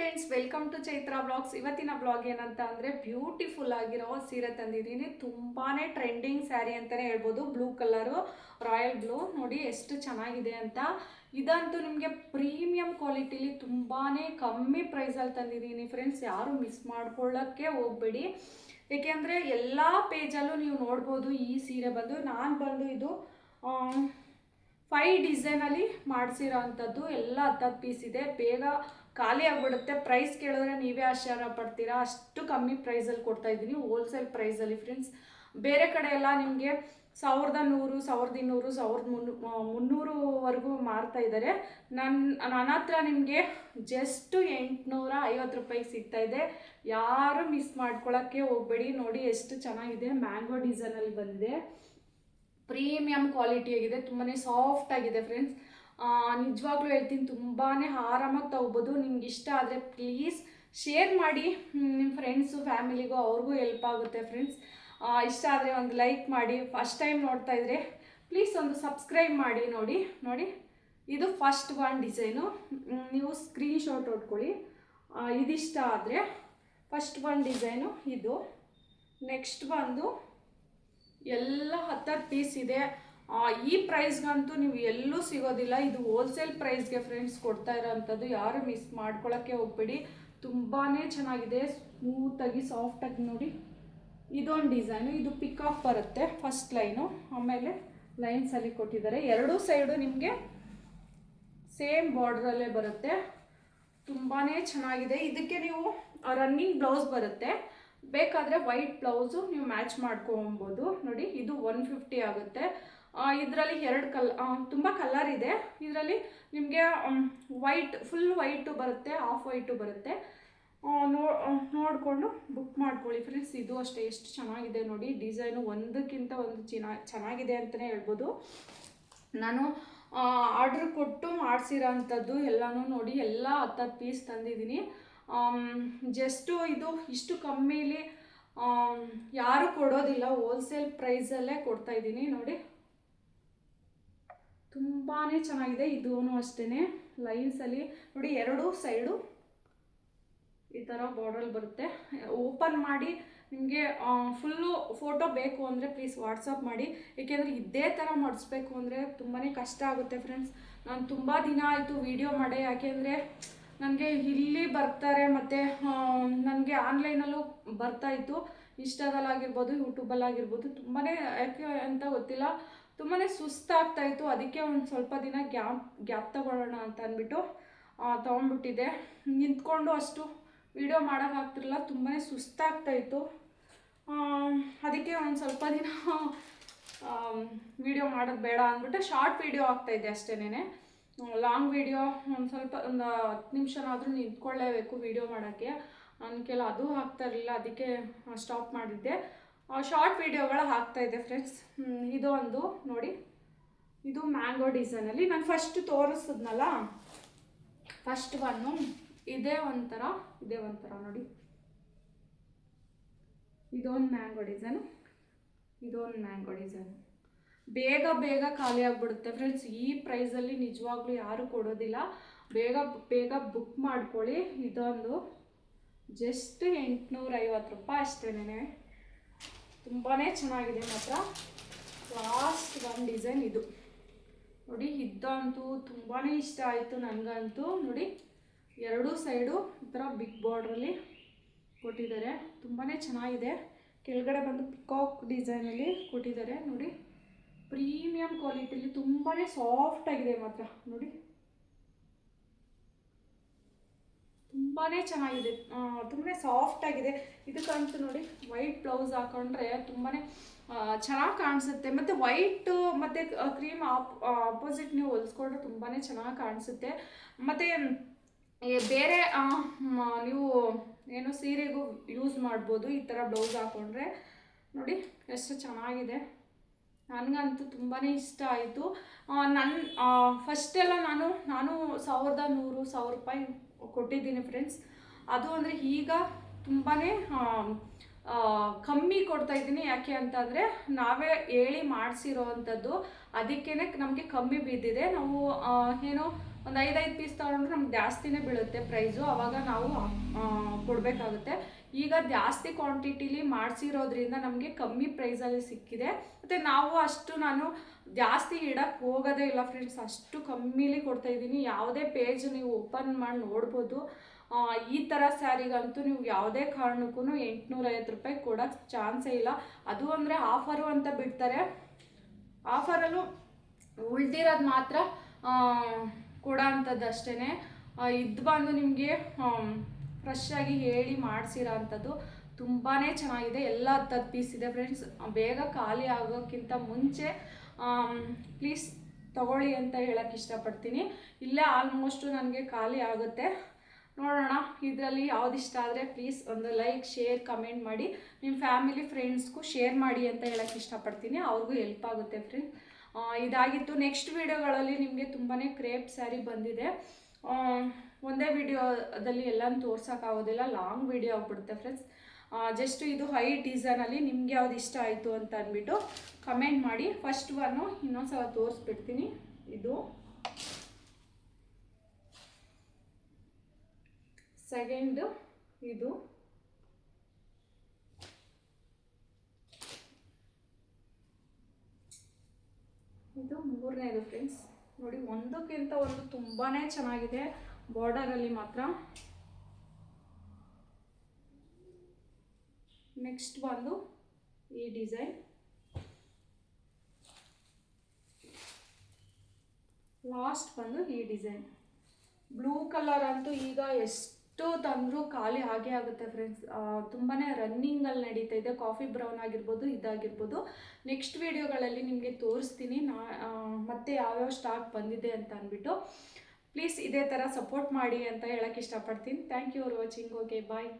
Friends welcome to Chaitra blogs ಇವತ್ತಿನ blog ಏನಂತ ಅಂದರೆ ಬ್ಯೂಟಿಫುಲ್ ಆಗಿರೋ ಸೀರೆ ತಂದಿದ್ದೀನಿ. ತುಂಬಾ ಟ್ರೆಂಡಿಂಗ್ ಸ್ಯಾರಿ ಅಂತಲೇ ಹೇಳ್ಬೋದು. ಬ್ಲೂ ಕಲರು ರಾಯಲ್ ಬ್ಲೂ ನೋಡಿ ಎಷ್ಟು ಚೆನ್ನಾಗಿದೆ ಅಂತ. ಇದಂತೂ ನಿಮಗೆ ಪ್ರೀಮಿಯಂ ಕ್ವಾಲಿಟಿಲಿ ತುಂಬಾ ಕಮ್ಮಿ ಪ್ರೈಸಲ್ಲಿ ತಂದಿದ್ದೀನಿ ಫ್ರೆಂಡ್ಸ್ ಯಾರು ಮಿಸ್ ಮಾಡ್ಕೊಳ್ಳೋಕ್ಕೆ ಹೋಗಬೇಡಿ. ಏಕೆಂದರೆ ಎಲ್ಲ ಪೇಜಲ್ಲೂ ನೀವು ನೋಡ್ಬೋದು ಈ ಸೀರೆ ಬಂದು. ನಾನು ಬಂದು ಇದು ಫೈ ಡಿಸೈನಲ್ಲಿ ಮಾಡಿಸಿರೋ ಅಂಥದ್ದು. ಎಲ್ಲ ಹತ್ತತ್ತು ಪೀಸ್ ಇದೆ. ಬೇಗ ಖಾಲಿ ಆಗ್ಬಿಡುತ್ತೆ. ಪ್ರೈಸ್ ಕೇಳಿದ್ರೆ ನೀವೇ ಆಶ್ಚರ್ಯ ಪಡ್ತೀರಾ? ಅಷ್ಟು ಕಮ್ಮಿ ಪ್ರೈಸಲ್ಲಿ ಕೊಡ್ತಾ ಇದ್ದೀನಿ. ಹೋಲ್ಸೇಲ್ ಪ್ರೈಸಲ್ಲಿ ಫ್ರೆಂಡ್ಸ್ ಬೇರೆ ಕಡೆ ಎಲ್ಲ ನಿಮಗೆ ಸಾವಿರದ ನೂರು, ಸಾವಿರದ ಇನ್ನೂರು, ಸಾವಿರದ ಮುನ್ನೂ ಮುನ್ನೂರುವರೆಗೂ ಮಾರ್ತಾ ಇದ್ದಾರೆ. ನನ್ನ ನನ್ನ ಹತ್ರ ನಿಮಗೆ ಜಸ್ಟ್ ಎಂಟುನೂರ ಐವತ್ತು ರೂಪಾಯಿಗೆ ಸಿಗ್ತಾ ಇದೆ. ಯಾರು ಮಿಸ್ ಮಾಡ್ಕೊಳ್ಳೋಕ್ಕೆ ಹೋಗಬೇಡಿ. ನೋಡಿ ಎಷ್ಟು ಚೆನ್ನಾಗಿದೆ. ಮ್ಯಾಂಗೋ ಡಿಸೈನಲ್ಲಿ ಬಂದಿದೆ. ಪ್ರೀಮಿಯಂ ಕ್ವಾಲಿಟಿ ಆಗಿದೆ. ತುಂಬಾ ಸಾಫ್ಟ್ ಆಗಿದೆ ಫ್ರೆಂಡ್ಸ್ ನಿಜವಾಗ್ಲೂ ಹೇಳ್ತೀನಿ ತುಂಬಾ ಆರಾಮಾಗಿ ತಗೋಬೋದು. ನಿಮ್ಗೆ ಇಷ್ಟ ಆದರೆ ಪ್ಲೀಸ್ ಶೇರ್ ಮಾಡಿ. ನಿಮ್ಮ ಫ್ರೆಂಡ್ಸು ಫ್ಯಾಮಿಲಿಗೂ ಅವ್ರಿಗೂ ಹೆಲ್ಪ್ ಆಗುತ್ತೆ ಫ್ರೆಂಡ್ಸ್ ಇಷ್ಟ ಆದರೆ ಒಂದು ಲೈಕ್ ಮಾಡಿ. ಫಸ್ಟ್ ಟೈಮ್ ನೋಡ್ತಾ ಇದ್ರೆ ಪ್ಲೀಸ್ ಒಂದು ಸಬ್ಸ್ಕ್ರೈಬ್ ಮಾಡಿ ನೋಡಿ ನೋಡಿ. ಇದು ಫಸ್ಟ್ ಒನ್ ಡಿಸೈನು ನೀವು ಸ್ಕ್ರೀನ್ಶಾಟ್ ಹೊಡ್ಕೊಳ್ಳಿ. ಇದಿಷ್ಟ ಆದರೆ ಫಸ್ಟ್ ಒನ್ ಡಿಸೈನು ಇದು. ನೆಕ್ಸ್ಟ್ ಬಂದು ಎಲ್ಲ ಹತ್ತತ್ತು ಪೀಸ್ ಇದೆ. ಈ ಪ್ರೈಸ್ಗಂತೂ ನೀವು ಎಲ್ಲೂ ಸಿಗೋದಿಲ್ಲ. ಇದು ಹೋಲ್ಸೇಲ್ ಪ್ರೈಸ್ಗೆ ಫ್ರೆಂಡ್ಸ್ ಕೊಡ್ತಾ ಇರೋವಂಥದ್ದು ಯಾರು ಮಿಸ್ ಮಾಡ್ಕೊಳ್ಳೋಕ್ಕೆ ಹೋಗ್ಬೇಡಿ. ತುಂಬಾ ಚೆನ್ನಾಗಿದೆ. ಸ್ಮೂತಾಗಿ ಸಾಫ್ಟಾಗಿ ನೋಡಿ. ಇದೊಂದು ಡಿಸೈನು ಇದು ಪಿಕ್ ಆಫ್ ಬರುತ್ತೆ ಫಸ್ಟ್ ಲೈನು ಆಮೇಲೆ ಲೈನ್ಸಲ್ಲಿ ಕೊಟ್ಟಿದ್ದಾರೆ. ಎರಡೂ ಸೈಡು ನಿಮಗೆ ಸೇಮ್ ಬಾರ್ಡ್ರಲ್ಲೇ ಬರುತ್ತೆ. ತುಂಬಾ ಚೆನ್ನಾಗಿದೆ. ಇದಕ್ಕೆ ನೀವು ರನ್ನಿಂಗ್ ಬ್ಲೌಸ್ ಬರುತ್ತೆ. ಬೇಕಾದರೆ ವೈಟ್ ಬ್ಲೌಸು ನೀವು ಮ್ಯಾಚ್ ಮಾಡ್ಕೊಬೋದು ನೋಡಿ, ಇದು ಒನ್ ಫಿಫ್ಟಿ ಆಗುತ್ತೆ. ಇದರಲ್ಲಿ ಎರಡು ಕಲ್ ತುಂಬ ಕಲರ್ ಇದೆ. ಇದರಲ್ಲಿ ನಿಮಗೆ ವೈಟ್ ಫುಲ್ ವೈಟು ಬರುತ್ತೆ ಆಫ್ ವೈಟು ಬರುತ್ತೆ. ನೋ ನೋಡಿಕೊಂಡು ಬುಕ್ ಮಾಡ್ಕೊಳ್ಳಿ ಫ್ರೆಂಡ್ಸ್ ಇದು ಅಷ್ಟೇ, ಎಷ್ಟು ಚೆನ್ನಾಗಿದೆ ನೋಡಿ. ಡಿಸೈನು ಒಂದಕ್ಕಿಂತ ಒಂದು ಚೆನ್ನ ಚೆನ್ನಾಗಿದೆ ಅಂತಲೇ ಹೇಳ್ಬೋದು. ನಾನು ಆರ್ಡ್ರ್ ಕೊಟ್ಟು ಮಾಡಿಸಿರೋ ಅಂಥದ್ದು ಎಲ್ಲನೂ ನೋಡಿ, ಎಲ್ಲ ಹತ್ತತ್ತು ಪೀಸ್ ತಂದಿದ್ದೀನಿ. ಜಸ್ಟು ಇದು ಇಷ್ಟು ಕಮ್ಮಿಲಿ ಯಾರು ಕೊಡೋದಿಲ್ಲ ಹೋಲ್ಸೇಲ್ ಪ್ರೈಸಲ್ಲೇ ಕೊಡ್ತಾ ಇದ್ದೀನಿ ನೋಡಿ. ತುಂಬಾ ಚೆನ್ನಾಗಿದೆ ಇದೂ ಅಷ್ಟೇ ಲೈನ್ಸಲ್ಲಿ ನೋಡಿ ಎರಡೂ ಸೈಡು ಈ ಥರ ಬಾರ್ಡ್ರಲ್ಲಿ ಬರುತ್ತೆ. ಓಪನ್ ಮಾಡಿ ನಿಮಗೆ ಫುಲ್ಲು ಫೋಟೋ ಬೇಕು ಅಂದರೆ ಪ್ಲೀಸ್ ವಾಟ್ಸಪ್ ಮಾಡಿ. ಏಕೆಂದರೆ ಇದೇ ಥರ ಮಾಡಿಸ್ಬೇಕು ಅಂದರೆ ತುಂಬಾ ಕಷ್ಟ ಆಗುತ್ತೆ ಫ್ರೆಂಡ್ಸ್ ನಾನು ತುಂಬ ದಿನ ಆಯಿತು ವೀಡಿಯೋ ಮಾಡಿ, ಯಾಕೆಂದರೆ ನನಗೆ ಇಲ್ಲಿ ಬರ್ತಾರೆ ಮತ್ತು ನನಗೆ ಆನ್ಲೈನಲ್ಲೂ ಬರ್ತಾಯಿತ್ತು ಇನ್ಸ್ಟಾದಲ್ಲಾಗಿರ್ಬೋದು ಯೂಟ್ಯೂಬಲ್ಲಾಗಿರ್ಬೋದು ತುಂಬಾ ಯಾಕೆ ಅಂತ ಗೊತ್ತಿಲ್ಲ. ತುಂಬಾ ಸುಸ್ತಾಗ್ತಾ ಇತ್ತು. ಅದಕ್ಕೆ ಒಂದು ಸ್ವಲ್ಪ ದಿನ ಗ್ಯಾಪ್ ಗ್ಯಾಪ್ ತಗೊಳ್ಳೋಣ ಅಂತ ಅಂದ್ಬಿಟ್ಟು ತೊಗೊಂಡ್ಬಿಟ್ಟಿದ್ದೆ. ನಿಂತ್ಕೊಂಡು ಅಷ್ಟು ವಿಡಿಯೋ ಮಾಡೋಕ್ಕಾಗ್ತಿರಲಿಲ್ಲ ತುಂಬಾ ಸುಸ್ತಾಗ್ತಾ ಇತ್ತು. ಅದಕ್ಕೆ ಒಂದು ಸ್ವಲ್ಪ ದಿನ ವಿಡಿಯೋ ಮಾಡೋದು ಬೇಡ ಅಂದ್ಬಿಟ್ಟು ಶಾರ್ಟ್ ವಿಡಿಯೋ ಆಗ್ತಾಯಿದ್ದೆ ಅಷ್ಟೇನೆ ಲಾಂಗ್ ವಿಡಿಯೋ ಒಂದು ಸ್ವಲ್ಪ, ಒಂದು ಹತ್ತು ನಿಮಿಷನಾದರೂ ನಿಂತ್ಕೊಳ್ಳೇಬೇಕು ವಿಡಿಯೋ ಮಾಡೋಕ್ಕೆ. ನನ್ನ ಕೆಲ ಅದು ಆಗ್ತಾ ಇರಲಿಲ್ಲ. ಅದಕ್ಕೆ ಸ್ಟಾಪ್ ಮಾಡಿದ್ದೆ. ಶಾರ್ಟ್ ವಿಡಿಯೋಗಳು ಇದೆ ಫ್ರೆಂಡ್ಸ್ ಇದು ಒಂದು, ನೋಡಿ. ಇದು ಮ್ಯಾಂಗೋ ಡಿಸೈನಲ್ಲಿ ನಾನು ಫಸ್ಟ್ ತೋರಿಸಿದ್ನಲ್ಲ? ಫಸ್ಟ್ ಒನ್ನು ಇದೇ ಒಂಥರ ಇದೇ ಒಂಥರ, ನೋಡಿ. ಇದೊಂದು ಮ್ಯಾಂಗೋ ಡಿಸೈನು ಇದೊಂದು ಮ್ಯಾಂಗೋ ಡಿಸೈನು ಬೇಗ ಬೇಗ ಖಾಲಿ ಆಗಿಬಿಡುತ್ತೆ ಫ್ರೆಂಡ್ಸ್ ಈ ಪ್ರೈಸಲ್ಲಿ ನಿಜವಾಗ್ಲೂ ಯಾರು ಕೊಡೋದಿಲ್ಲ. ಬೇಗ ಬೇಗ ಬುಕ್ ಮಾಡ್ಕೊಳ್ಳಿ. ಇದೊಂದು ಜಸ್ಟ್ ಎಂಟುನೂರೈವತ್ತು ರೂಪಾಯಿ ಅಷ್ಟೇನೆ ತುಂಬಾ ಚೆನ್ನಾಗಿದೆ ಮಾತ್ರ. ಲಾಸ್ಟ್ ಒಂದು ಡಿಸೈನ್ ಇದು. ನೋಡಿ ಇದ್ದಂತೂ ತುಂಬಾ ಇಷ್ಟ ಆಯಿತು ನನಗಂತೂ ನೋಡಿ, ಎರಡೂ ಸೈಡು ಈ ಥರ ಬಿಗ್ ಬಾರ್ಡ್ರಲ್ಲಿ ಕೊಟ್ಟಿದ್ದಾರೆ. ತುಂಬಾ ಚೆನ್ನಾಗಿದೆ. ಕೆಳಗಡೆ ಬಂದು ಪಿಕಾಕ್ ಡಿಸೈನಲ್ಲಿ ಕೊಟ್ಟಿದ್ದಾರೆ. ನೋಡಿ ಪ್ರೀಮಿಯಂ ಕ್ವಾಲಿಟಿಲಿ ತುಂಬಾ ಸಾಫ್ಟ್ ಆಗಿದೆ ಮಾತ್ರ. ನೋಡಿ ತುಂಬಾ ಚೆನ್ನಾಗಿದೆ. ತುಂಬಾ ಸಾಫ್ಟ್ ಆಗಿದೆ. ಇದಕ್ಕಂತೂ ನೋಡಿ ವೈಟ್ ಬ್ಲೌಸ್ ಹಾಕೊಂಡ್ರೆ ತುಂಬಾ ಚೆನ್ನಾಗಿ ಕಾಣಿಸುತ್ತೆ. ಮತ್ತು ವೈಟು ಮತ್ತು ಕ್ರೀಮ್ ಆಪ್ ಆಪೋಸಿಟ್ ನೀವು ಹೊಲಿಸ್ಕೊಂಡ್ರೆ ತುಂಬಾ ಚೆನ್ನಾಗಿ ಕಾಣಿಸುತ್ತೆ. ಮತ್ತು ಬೇರೆ ನೀವು ಏನು ಸೀರೆಗೂ ಯೂಸ್ ಮಾಡ್ಬೋದು, ಈ ಥರ ಬ್ಲೌಸ್ ಹಾಕೊಂಡ್ರೆ. ನೋಡಿ, ಎಷ್ಟು ಚೆನ್ನಾಗಿದೆ. ನನಗಂತೂ ತುಂಬಾ ಇಷ್ಟ ಆಯಿತು. ನನ್ನ ಫಸ್ಟೆಲ್ಲ ನಾನು ನಾನು ಸಾವಿರದ ನೂರು, ಸಾವಿರ ರೂಪಾಯಿ ಕೊಟ್ಟಿದ್ದೀನಿ ಫ್ರೆಂಡ್ಸ್ ಅದು ಅಂದರೆ ಈಗ ತುಂಬಾ ಕಮ್ಮಿ ಕೊಡ್ತಾ ಇದ್ದೀನಿ. ಯಾಕೆ ಅಂತಂದರೆ ನಾವೇ ಹೇಳಿ ಮಾಡಿಸಿರೋ ಅಂಥದ್ದು ಅದಕ್ಕೇ ನಮಗೆ ಕಮ್ಮಿ ಬಿದ್ದಿದೆ. ನಾವು ಏನು ಒಂದು ಐದೈದು ಪೀಸ್ ತೊಗೊಂಡ್ರೆ ನಮ್ಗೆ ಜಾಸ್ತಿನೇ ಬೀಳುತ್ತೆ ಪ್ರೈಸು ಅವಾಗ ನಾವು ಕೊಡಬೇಕಾಗುತ್ತೆ. ಈಗ ಜಾಸ್ತಿ ಕ್ವಾಂಟಿಟಿಲಿ ಮಾಡಿಸಿರೋದ್ರಿಂದ ನಮಗೆ ಕಮ್ಮಿ ಪ್ರೈಸಲ್ಲಿ ಸಿಕ್ಕಿದೆ. ಮತ್ತು ನಾವು ಅಷ್ಟು ನಾನು ಜಾಸ್ತಿ ಇಡಕ್ಕೆ ಹೋಗೋದೇ ಇಲ್ಲ ಫ್ರೆಂಡ್ಸ್ ಅಷ್ಟು ಕಮ್ಮಿಲಿ ಕೊಡ್ತಾ ಇದ್ದೀನಿ. ಯಾವುದೇ ಪೇಜ್ ನೀವು ಓಪನ್ ಮಾಡಿ ನೋಡ್ಬೋದು. ಈ ಥರ ಸ್ಯಾರಿಗಂತೂ ನೀವು ಯಾವುದೇ ಕಾರಣಕ್ಕೂ ಎಂಟುನೂರೈವತ್ತು ರೂಪಾಯಿ ಕೊಡೋಕ್ಕೆ ಚಾನ್ಸೇ ಇಲ್ಲ. ಅದು ಅಂದರೆ ಆಫರು ಅಂತ ಬಿಡ್ತಾರೆ. ಆಫರಲ್ಲೂ ಉಳ್ದಿರೋದು ಮಾತ್ರ ಕೊಡೋ ಅಂಥದ್ದು ಅಷ್ಟೇ ಇದು ಬಂದು ನಿಮಗೆ ಫ್ರೆಶ್ ಆಗಿ ಹೇಳಿ ಮಾಡಿಸಿರೋ ಅಂಥದ್ದು ತುಂಬಾ ಚೆನ್ನಾಗಿದೆ. ಎಲ್ಲ ಹತ್ತತ್ತು ಪೀಸ್ ಇದೆ ಫ್ರೆಂಡ್ಸ್ ಬೇಗ ಖಾಲಿ ಆಗೋಕ್ಕಿಂತ ಮುಂಚೆ ಪ್ಲೀಸ್ ತಗೊಳ್ಳಿ ಅಂತ ಹೇಳಕ್ಕೆ ಇಷ್ಟಪಡ್ತೀನಿ. ಇಲ್ಲೇ ಆಲ್ಮೋಸ್ಟು ನನಗೆ ಖಾಲಿ ಆಗುತ್ತೆ. ನೋಡೋಣ, ಇದರಲ್ಲಿ ಯಾವ್ದು ಇಷ್ಟ ಆದರೆ ಪ್ಲೀಸ್ ಒಂದು ಲೈಕ್ ಶೇರ್ ಕಮೆಂಟ್ ಮಾಡಿ. ನಿಮ್ಮ ಫ್ಯಾಮಿಲಿ ಫ್ರೆಂಡ್ಸ್ಗೂ ಶೇರ್ ಮಾಡಿ ಅಂತ ಹೇಳಕ್ಕೆ ಇಷ್ಟಪಡ್ತೀನಿ. ಅವ್ರಿಗೂ ಹೆಲ್ಪ್ ಆಗುತ್ತೆ ಫ್ರೆಂಡ್ ಇದಾಗಿತ್ತು. ನೆಕ್ಸ್ಟ್ ವೀಡಿಯೋಗಳಲ್ಲಿ ನಿಮಗೆ ತುಂಬಾ ಕ್ರೇಪ್ ಸ್ಯಾರಿ ಬಂದಿದೆ. ಒಂದೇ ವಿಡಿಯೋದಲ್ಲಿ ಎಲ್ಲನೂ ತೋರ್ಸೋಕ್ಕಾಗೋದಿಲ್ಲ ಲಾಂಗ್ ವಿಡಿಯೋ ಆಗ್ಬಿಡುತ್ತೆ ಫ್ರೆಂಡ್ಸ್ ಜಸ್ಟ್ ಇದು ಹೈ ಡಿಸೈನಲ್ಲಿ ನಿಮ್ಗೆ ಯಾವ್ದು ಇಷ್ಟ ಆಯಿತು ಅಂತ ಅಂದ್ಬಿಟ್ಟು ಕಮೆಂಟ್ ಮಾಡಿ. ಫಸ್ಟ್ ಒನ್ನು ಇನ್ನೊಂದ್ಸಲ ತೋರಿಸ್ಬಿಡ್ತೀನಿ. ಇದು ಸೆಕೆಂಡು ಇದು. ಇದು ಮೂರನೇದು ಫ್ರೆಂಡ್ಸ್ ನೋಡಿ, ಒಂದಕ್ಕಿಂತ ಒಂದು ತುಂಬಾ ಚೆನ್ನಾಗಿದೆ ಬಾರ್ಡರಲ್ಲಿ ಮಾತ್ರ. ನೆಕ್ಸ್ಟ್ ಬಂದು ಈ ಡಿಸೈನ್ ಲಾಸ್ಟ್ ಬಂದು ಈ ಡಿಸೈನ್ ಬ್ಲೂ ಕಲರ್ ಅಂತೂ ಈಗ ಎಷ್ಟು ತಂದರೂ ಖಾಲಿ ಹಾಗೆ ಆಗುತ್ತೆ ಫ್ರೆಂಡ್ಸ್ ತುಂಬಾ ರನ್ನಿಂಗಲ್ಲಿ ನಡೀತಾ ಇದೆ. ಕಾಫಿ ಬ್ರೌನ್ ಆಗಿರ್ಬೋದು, ಇದಾಗಿರ್ಬೋದು. ನೆಕ್ಸ್ಟ್ ವೀಡಿಯೋಗಳಲ್ಲಿ ನಿಮಗೆ ತೋರಿಸ್ತೀನಿ. ನಾ ಮತ್ತೆ ಯಾವ್ಯಾವ ಸ್ಟಾಕ್ ಬಂದಿದೆ ಅಂತ ಅಂದ್ಬಿಟ್ಟು. ಪ್ಲೀಸ್ ಇದೇ ಥರ ಸಪೋರ್ಟ್ ಮಾಡಿ ಅಂತ ಹೇಳೋಕ್ಕೆ ಇಷ್ಟಪಡ್ತೀನಿ. Thank you for watching okay bye